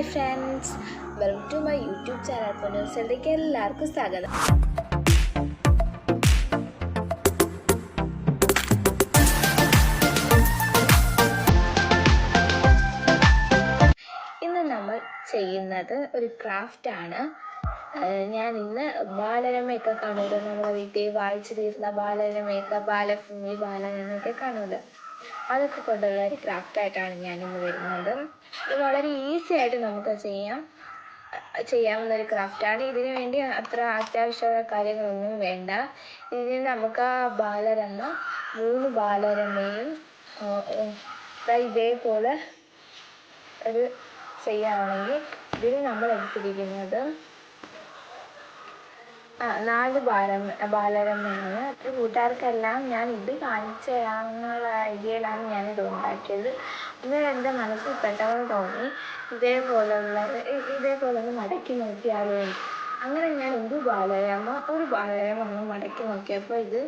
Hi friends. Welcome to my YouTube channel പൊന്നൂസിലേക്ക് എല്ലാവർക്കും സ്വാഗതം. ഇന്ന് നമ്മൾ ചെയ്യുന്നത് ഒരു ക്രാഫ്റ്റ് ആണ്. ഞാൻ ഇന്ന് ബാലരമയൊക്കെ കാണുമല്ലോ നമ്മുടെ വീട്ടിൽ വായിച്ചു തീർന്ന ബാലരമയൊക്കെ ബാലഭൂമി ബാലരമയൊക്കെ കാണുമല്ലോ അതൊക്കെ കൊണ്ടുള്ള ഒരു ക്രാഫ്റ്റ് ആയിട്ടാണ് ഞാൻ ഇന്ന് വരുന്നത്. ഇത് വളരെ ഈസി ആയിട്ട് നമുക്ക് ചെയ്യാം. ചെയ്യാവുന്ന ഒരു ക്രാഫ്റ്റാണ് ഇതിന് വേണ്ടി അത്ര അത്യാവശ്യമുള്ള കാര്യങ്ങളൊന്നും വേണ്ട. ഇതിന് നമുക്ക് ബാലരമ മൂന്ന് ബാലരമയും ഇതേപോലെ ഒരു ചെയ്യുകയാണെങ്കിൽ ഇതിന് നമ്മൾ എടുത്തിരിക്കുന്നത് ആ നാല് ബാലരമ ബാലരമയാണ്. അപ്പോൾ കൂട്ടുകാർക്കെല്ലാം ഞാൻ ഇത് കാണിച്ചു തരാമെന്നുള്ള ഐഡിയയിലാണ് ഇത് ഉണ്ടാക്കിയത്. ഇത് എന്റെ മനസ്സിൽ പെട്ടെന്ന് തോന്നി. ഇതേപോലുള്ള ഇതേപോലൊന്ന് മടക്കി നോക്കിയാലോ. അങ്ങനെ ഞാൻ ഒരു ബാലരമ ഒരു ബാലരമ ഒന്ന് മടക്കി നോക്കിയപ്പോൾ ഇത്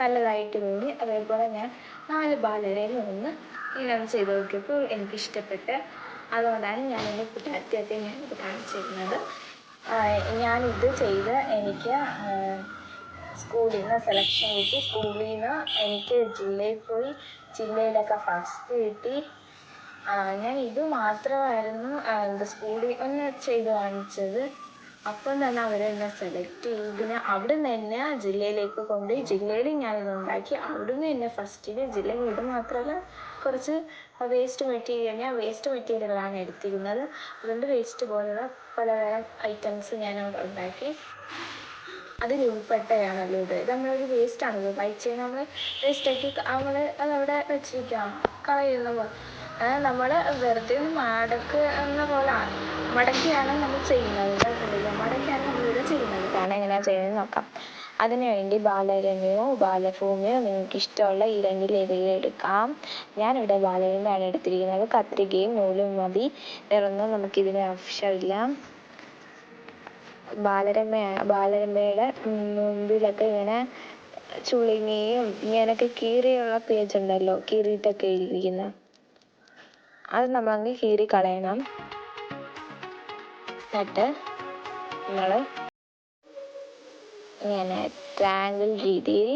നല്ലതായിട്ട് തോന്നി അതേപോലെ ഞാൻ നാല് ബാലരമ ഒന്ന് ഇങ്ങനെ ചെയ്ത് നോക്കിയപ്പോൾ എനിക്ക് ഇഷ്ടപ്പെട്ട് അതുകൊണ്ടാണ് ഞാൻ എന്റെ കൂട്ടുകാരത്തിയൊക്കെ ഞാൻ കാണിച്ചു തരുന്നത് ആഹ് ഞാനിത് ചെയ്ത് എനിക്ക് സ്കൂളിൽ നിന്ന് സെലക്ഷൻ കിട്ടി. സ്കൂളിൽ നിന്ന് എനിക്ക് ജില്ലയിൽ പോയി ജില്ലയിലൊക്കെ ഫസ്റ്റ് കിട്ടി. ഞാൻ ഇത് മാത്രമായിരുന്നു എന്താ സ്കൂളിൽ ഒന്ന് ചെയ്ത് കാണിച്ചത്. അപ്പം തന്നെ അവർ എന്നെ സെലക്ട് പിന്നെ അവിടെ നിന്ന് തന്നെ ജില്ലയിലേക്ക് കൊണ്ടുപോയി. ജില്ലയിൽ ഞാനിത് ഉണ്ടാക്കി. അവിടുന്ന് എന്നെ ഫസ്റ്റിന് ജില്ലയിൽ ഇത് മാത്രമല്ല കുറച്ച് വേസ്റ്റ് മെറ്റീരിയൽ ഞാൻ വേസ്റ്റ് മെറ്റീരിയലാണ് എടുത്തിരുന്നത്. അതുകൊണ്ട് വേസ്റ്റ് പോലുള്ള പലതരം ഐറ്റംസ് ഞാൻ അവിടെ ഉണ്ടാക്കി. അതിൽ ഉൾപ്പെട്ടതാണല്ലോ ഇത്. നമ്മളൊരു വേസ്റ്റ് ആണല്ലോ. കഴിച്ച് നമ്മൾ വേസ്റ്റാക്കി നമ്മൾ അതവിടെ വെച്ചിരിക്കുകയാണ് കളയുന്ന നമ്മൾ വെറുതെ ഒന്ന് മടക്കുന്ന പോലെ മടക്കിയാണ് നമ്മൾ ചെയ്യുന്നത്? മടക്കിയാണ് നമ്മളിവിടെ ചെയ്യുന്നത്. കാരണം എങ്ങനെയാണ് ചെയ്യുന്നത് നോക്കാം. അതിനു വേണ്ടി ബാലരമയോ ബാലഭൂമിയോ നിങ്ങൾക്ക് ഇഷ്ടമുള്ള രണ്ടിൽ ഏതെങ്കിലും എടുക്കാം. ഞാനിവിടെ ബാലരമയാണ് എടുത്തിരിക്കുന്നത്. കത്രികയും നൂലും മതി. വേറൊന്നും നമുക്കിതിന് ആവശ്യമില്ല. ബാലരമ ബാലരമയുടെ മുമ്പിലൊക്കെ ഇങ്ങനെ ചുളിങ്ങിയും ഇങ്ങനെയൊക്കെ കീറിയുള്ള പേജ് ഉണ്ടല്ലോ കീറിയിട്ടൊക്കെ എഴുതിയിരിക്കുന്ന. അത് നമ്മളങ്ങ് കീറി കളയണം എന്നിട്ട് നമ്മൾ ഇങ്ങനെ ട്രാങ്കിൾ രീതിയിൽ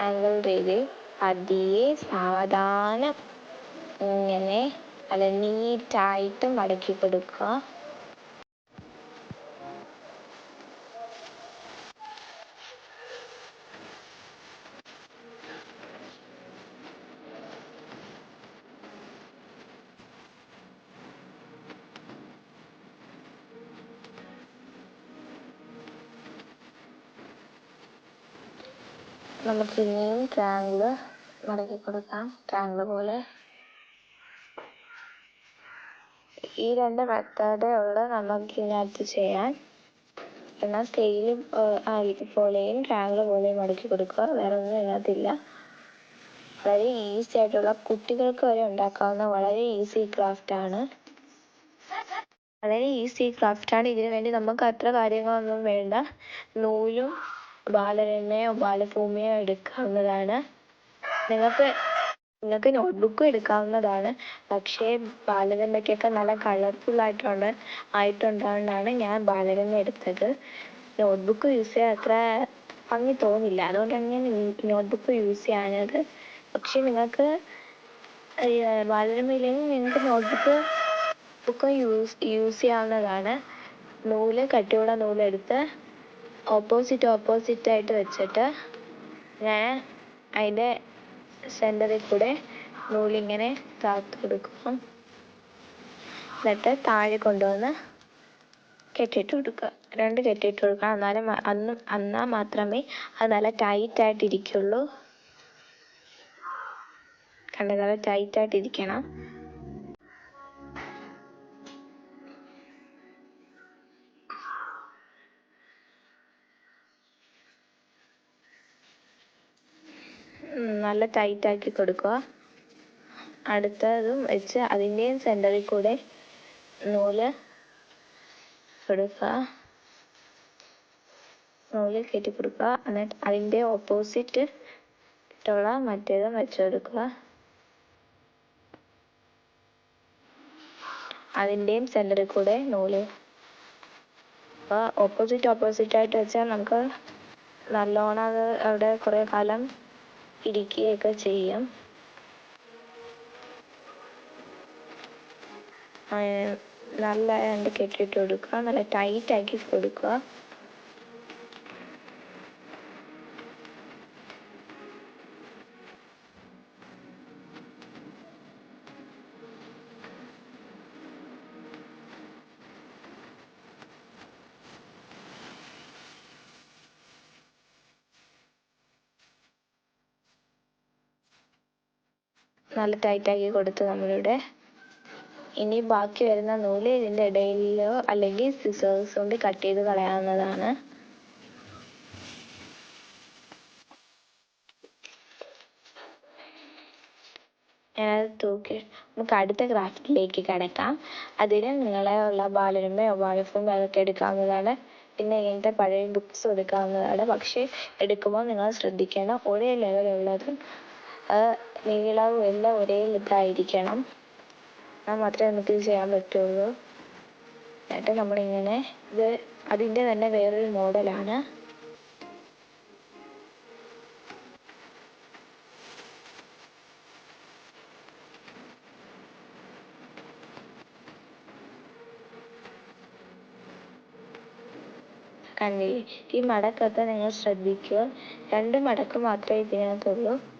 ആംഗിൾ രീതിയിൽ പതിയെ സാവധാനം ഇങ്ങനെ അത് നീറ്റായിട്ട് മടക്കി കൊടുക്കുക നമുക്ക് ഇനിയും ട്രയാങ്കിൾ മടക്കി കൊടുക്കാം. ട്രയാങ്കിൾ പോലെ. ഈ രണ്ട് മെത്തേഡേ ഉള്ളൂ നമുക്ക് ഇതിനകത്ത് ചെയ്യാൻ എന്നാൽ സ്കെയിലും പോലെയും ട്രയാങ്കിൾ പോലെയും മടക്കി കൊടുക്കുക. വേറെ ഒന്നും ഇതിനകത്തില്ല. വളരെ ഈസി ആയിട്ടുള്ള കുട്ടികൾക്ക് വരെ ഉണ്ടാക്കാവുന്ന വളരെ ഈസി ആണ്. വളരെ ഈസി ആണ്. ഇതിനു വേണ്ടി നമുക്ക് അത്ര കാര്യങ്ങളൊന്നും വേണ്ട. നൂലും ബാലരമയോ ബാലഭൂമിയോ എടുക്കാവുന്നതാണ്. നിങ്ങൾക്ക് നിങ്ങൾക്ക് നോട്ട്ബുക്കും എടുക്കാവുന്നതാണ്. പക്ഷേ ബാലരമയ്ക്കൊക്കെ നല്ല കളർഫുൾ ആയിട്ടുണ്ട് ആയിട്ടുണ്ടാകൊണ്ടാണ് ഞാൻ ബാലരമ എടുത്തത്. നോട്ട്ബുക്ക് യൂസ് ചെയ്യാൻ അത്ര ഭംഗി തോന്നില്ല. അതുകൊണ്ടാണ് ഞാൻ നോട്ട്ബുക്ക് യൂസ് ചെയ്യാനത് പക്ഷേ നിങ്ങൾക്ക് ബാലരമ ഇല്ലെങ്കിൽ നിങ്ങൾക്ക് നോട്ട്ബുക്ക് ബുക്കും യൂസ് യൂസ് ചെയ്യാവുന്നതാണ്. നൂൽ കട്ടിയുള്ള നൂലെടുത്ത് ഓപ്പോസിറ്റ് ആയിട്ട് വെച്ചിട്ട് ഞാൻ അതിന്റെ സെന്ററിൽ കൂടെ നൂലിങ്ങനെ കൊടുക്കും എന്നിട്ട് താഴെ കൊണ്ടുവന്ന് കെട്ടിയിട്ട് കൊടുക്കുക. രണ്ട് കെട്ടിയിട്ട് കൊടുക്കണം. എന്നാലും അന്ന് എന്നാൽ മാത്രമേ അത് നല്ല ടൈറ്റ് ആയിട്ട് ഇരിക്കുള്ളൂ. കണ്ടോ? നല്ല ടൈറ്റ് ആയിട്ട് ഇരിക്കണം. നല്ല ടൈറ്റ് ആക്കി കൊടുക്കുക. അടുത്തതും വെച്ച് അതിന്റെയും സെന്ററിൽ കൂടെ നൂൽ കൊടുക്കുക. നൂൽ കെട്ടി കൊടുക്കുക. എന്നിട്ട് അതിന്റെ ഓപ്പോസിറ്റ് ഇട്ടുള്ള മറ്റേതും വെച്ച് കൊടുക്കുക. അതിന്റെയും സെന്ററിൽ കൂടെ നൂൽ. അപ്പോൾ ഓപ്പോസിറ്റ് ഓപ്പോസിറ്റ് ആയിട്ട് വെച്ചാൽ നമുക്ക് നല്ലോണം അത് അവിടെ കുറേ കാലം ഇരിക്കുകയൊക്കെ ചെയ്യാം. നല്ല രണ്ട് കെട്ടിയിട്ട് കൊടുക്കുക. നല്ല ടൈറ്റ് ആക്കി കൊടുക്കുക. നല്ല ടൈറ്റാക്കി കൊടുത്ത് നമ്മളിവിടെ ഇനി ബാക്കി വരുന്ന നൂൽ ഇതിന്റെ ഇടയിലോ അല്ലെങ്കിൽ സിസേഴ്സ് കൊണ്ട് കട്ട് ചെയ്ത് കളയാവുന്നതാണ്. ഞാനത് തൂക്കി നമുക്ക് അടുത്ത ക്രാഫ്റ്റിലേക്ക് കിടക്കാം. അതിന് നിങ്ങളെ ഉള്ള ബാലരമയോ വൈഫും അതൊക്കെ എടുക്കാവുന്നതാണ്. പിന്നെ ഇങ്ങനത്തെ പഴയ ബുക്സ് എടുക്കാവുന്നതാണ്. പക്ഷേ എടുക്കുമ്പോൾ നിങ്ങൾ ശ്രദ്ധിക്കണം. ഒരേ ലെവലുള്ളതും നീളവും എല്ലാം ഒരേ ഇതായിരിക്കണം. എന്നാൽ മാത്രമേ നമുക്ക് ഇത് ചെയ്യാൻ പറ്റുള്ളൂ. എന്നിട്ട് നമ്മളിങ്ങനെ ഇത് അതിന്റെ തന്നെ വേറൊരു മോഡലാണ്. കണ്ടില്ലേ? ഈ മടക്കൊക്കെ നിങ്ങൾ ശ്രദ്ധിക്കുക. രണ്ട് മടക്ക് മാത്രമേ ഇതിനകത്തുള്ളൂ.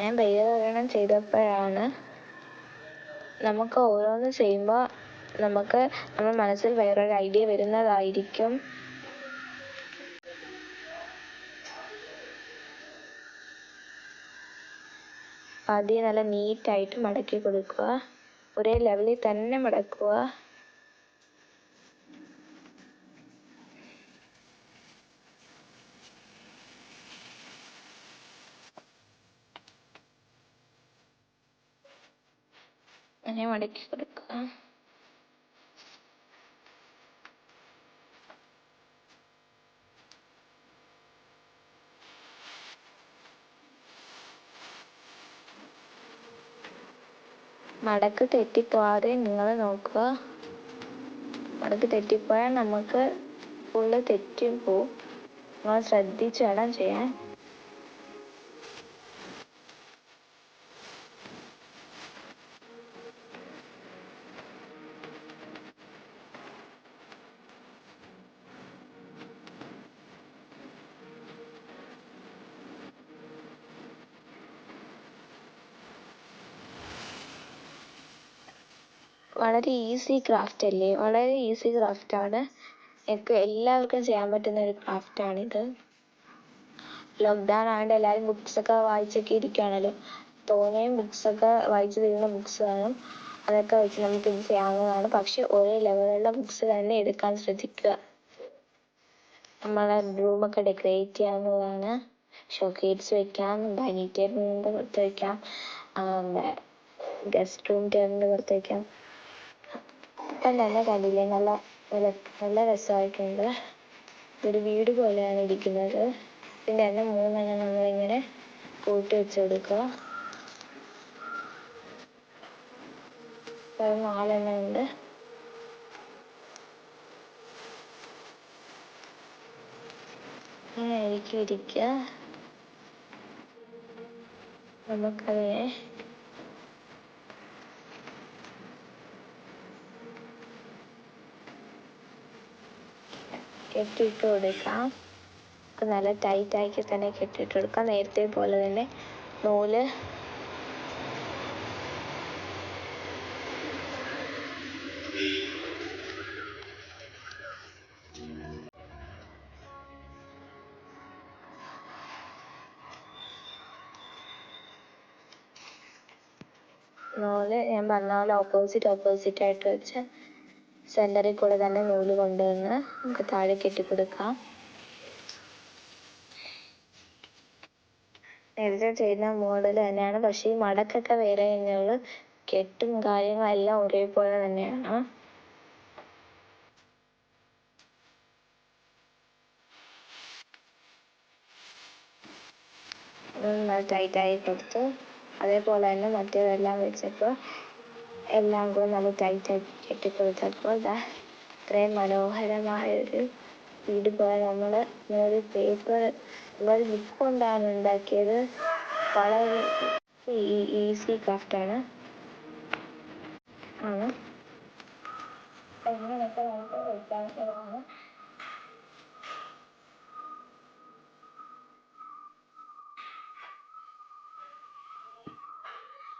ഞാൻ ഒരെണ്ണം ചെയ്തപ്പോഴാണ് നമുക്ക് ഓരോന്ന് ചെയ്യുമ്പോൾ നമുക്ക് നമ്മുടെ മനസ്സിൽ വേറൊരു ഐഡിയ വരുന്നതായിരിക്കും. ആദ്യം നല്ല നീറ്റായിട്ട് മടക്കി കൊടുക്കുക. ഒരേ ലെവലിൽ തന്നെ മടക്കുക. അങ്ങനെ മടക്കി കൊടുക്കുക മടക്ക് തെറ്റിപ്പോവാതെ നിങ്ങൾ നോക്കുക. മടക്ക് തെറ്റിപ്പോയാൽ നമുക്ക് ഫുള്ള് തെറ്റിപ്പോവും നിങ്ങൾ ശ്രദ്ധിച്ച് വേണം ചെയ്യാൻ. വളരെ ഈസി ക്രാഫ്റ്റ് അല്ലേ? വളരെ ഈസി ആണ്. എനിക്ക് എല്ലാവർക്കും ചെയ്യാൻ പറ്റുന്ന ഒരു ക്രാഫ്റ്റ് ആണിത്. ലോക്ക്ഡൗൺ ആയതുകൊണ്ട് എല്ലാവരും ബുക്സ് ഒക്കെ വായിച്ചൊക്കെ ഇരിക്കുകയാണല്ലോ തോനെയും ബുക്സ് ഒക്കെ വായിച്ചു തീരുന്ന ബുക്സ് കാണും അതൊക്കെ വെച്ച് നമുക്ക് ഇത് ചെയ്യാവുന്നതാണ്. പക്ഷെ ഒരേ ലെവലുള്ള ബുക്സ് തന്നെ എടുക്കാൻ ശ്രദ്ധിക്കുക. നമ്മളെ റൂമൊക്കെ ഡെക്കറേറ്റ് ചെയ്യാവുന്നതാണ്. ഷോക്കേസ് വെക്കാം ഡൈനിങ് ടേബിളിന്റെ പുറത്ത് വെക്കാം ഗസ്റ്റ് റൂം ടേബിളിന്റെ പുറത്ത് വെക്കാം. ഇപ്പം തന്നെ കണ്ടില്ലേ? നല്ല നല്ല രസമായിട്ടുണ്ട്. ഇതൊരു വീട് പോലെയാണ് ഇരിക്കുന്നത്. ഇതിന്റെ തന്നെ മൂന്നെണ്ണം നമ്മളിങ്ങനെ കൂട്ടി വെച്ച് കൊടുക്കുക ഇപ്പം നാലെണ്ണം ഉണ്ട്. ഇങ്ങനെ ആയിരിക്കും ഇരിക്കുക. നമുക്കതിനെ കെട്ടിയിട്ട് കൊടുക്കാം നല്ല ടൈറ്റാക്കി തന്നെ കെട്ടിയിട്ട് കൊടുക്കാം നേരത്തെ പോലെ തന്നെ നൂൽ നൂൽ ഞാൻ പറഞ്ഞ പോലെ ഓപ്പോസിറ്റ് ഓപ്പോസിറ്റ് ആയിട്ട് വെച്ച് സെന്ററിൽ കൂടെ തന്നെ നൂൽ കൊണ്ടുവന്ന് നമുക്ക് താഴെ കെട്ടിക്കൊടുക്കാം. നേരത്തെ ചെയ്യുന്ന മോഡൽ തന്നെയാണ്. പക്ഷേ ഈ മടക്കൊക്കെ വേറെ തന്നെയുള്ളൂ കെട്ടും കാര്യങ്ങളെല്ലാം ഒരേപോലെ തന്നെയാണ്. ടൈറ്റായി കൊടുത്ത്. അതേപോലെ തന്നെ മറ്റേതെല്ലാം വെച്ചപ്പോൾ എല്ലാം കൂടെ നല്ല ടൈറ്റാക്കി കെട്ടിക്കൊടുത്തപ്പോൾ ദാ ഇത്രയും മനോഹരമായൊരു വീട് പോലെ നമ്മൾ ഒരു പേപ്പർ ഒരു ബുക്ക് കൊണ്ടാണ് ഉണ്ടാക്കിയത്. വളരെ ഈസി ക്രാഫ്റ്റാണ് ആണ് ഇങ്ങനെയൊക്കെ നമുക്ക് വെക്കാവുന്നതാണ്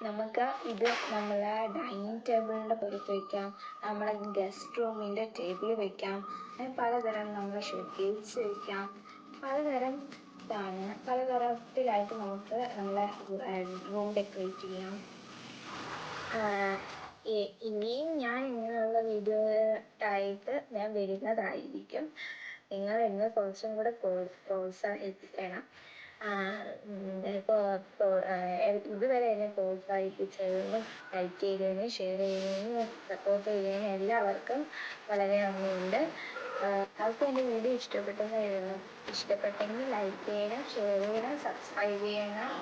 നമുക്ക് ഇത് നമ്മളെ ഡൈനിങ് ടേബിളിന്റെ പുറത്ത് വയ്ക്കാം നമ്മളെ ഗസ്റ്റ് റൂമിന്റെ ടേബിളിൽ വയ്ക്കാം അങ്ങനെ പലതരം നമ്മളെ ഷോക്കേസ് വയ്ക്കാം പലതരം ഇതാണ്. പലതരത്തിലായിട്ട് നമുക്ക് നമ്മളെ റൂം ഡെക്കറേറ്റ് ചെയ്യാം. ഇനിയും ഞാൻ ഇങ്ങനെയുള്ള വീഡിയോ ആയിട്ട് ഞാൻ വരുന്നതായിരിക്കും. നിങ്ങൾ എന്നെ കുറച്ചും കൂടെ പ്രോത്സാഹിപ്പിക്കണം. ഇതുവരെ എന്നെ പ്രോത്സാഹിപ്പിച്ചതിനും ലൈക്ക് ചെയ്തതിനും ഷെയർ ചെയ്തതിനും സപ്പോർട്ട് ചെയ്തതിനും എല്ലാവർക്കും വളരെ നന്ദിയുണ്ട്. അവർക്ക് എന്റെ വീഡിയോ ഇഷ്ടപ്പെട്ടെന്ന് ഇഷ്ടപ്പെട്ടെങ്കിൽ ലൈക്ക് ചെയ്യണം ഷെയർ ചെയ്യണം സബ്സ്ക്രൈബ് ചെയ്യണം.